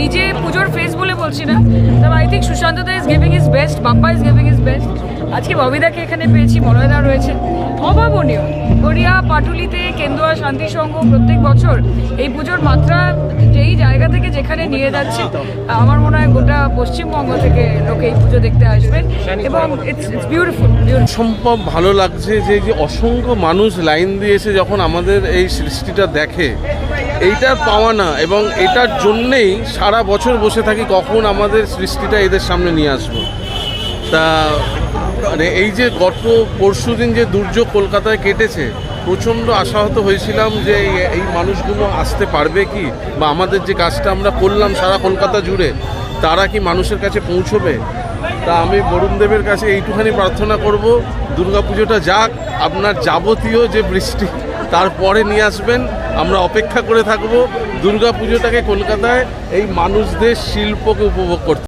নিজে পুজোর ফেস বলে বলছি না। তবে I think Sushant the is giving is best Bappa is giving is best আজকে ববিদাকে এখানে পেয়েছি মলয়দা রয়েছে। গড়িয়া পাটুলিতে কেন্দুয়া শান্তি সংঘ প্রত্যেক বছর এই পুজোর মাত্রা যেই জায়গা থেকে যেখানে নিয়ে যাচ্ছে, আমার মনে হয় গোটা পশ্চিমবঙ্গ থেকে লোকে এই পুজো দেখতে আসবেন এবং ইটস বিউটিফুল ভালো লাগছে যে যে অসংখ্য মানুষ লাইন দিয়ে এসে যখন আমাদের এই সৃষ্টিটা দেখে, এইটার পাওয়া না এবং এটার জন্যেই সারা বছর বসে থাকি, কখন আমাদের সৃষ্টিটা এদের সামনে নিয়ে আসব। তা মানে এই যে গত পরশু দিন যে দুর্যোগ কলকাতায় কেটেছে, প্রচণ্ড আশাহত হয়েছিলাম যে এই- মানুষগুলো আসতে পারবে কি? বা আমাদের যে কাজটা আমরা করলাম সারা কলকাতা জুড়ে, তারা কি মানুষের কাছে পৌঁছবে? তা আমি বরুণ দেবের কাছে এইটুখানি প্রার্থনা করব, দুর্গাপুজোটা যাক, আপনার যাবতীয় যে বৃষ্টি তারপরে নিয়ে আসবেন, আমরা অপেক্ষা করে থাকব, দুর্গাপুজোটাকে কলকাতায় এই মানুষদের শিল্পকে উপভোগ করতে।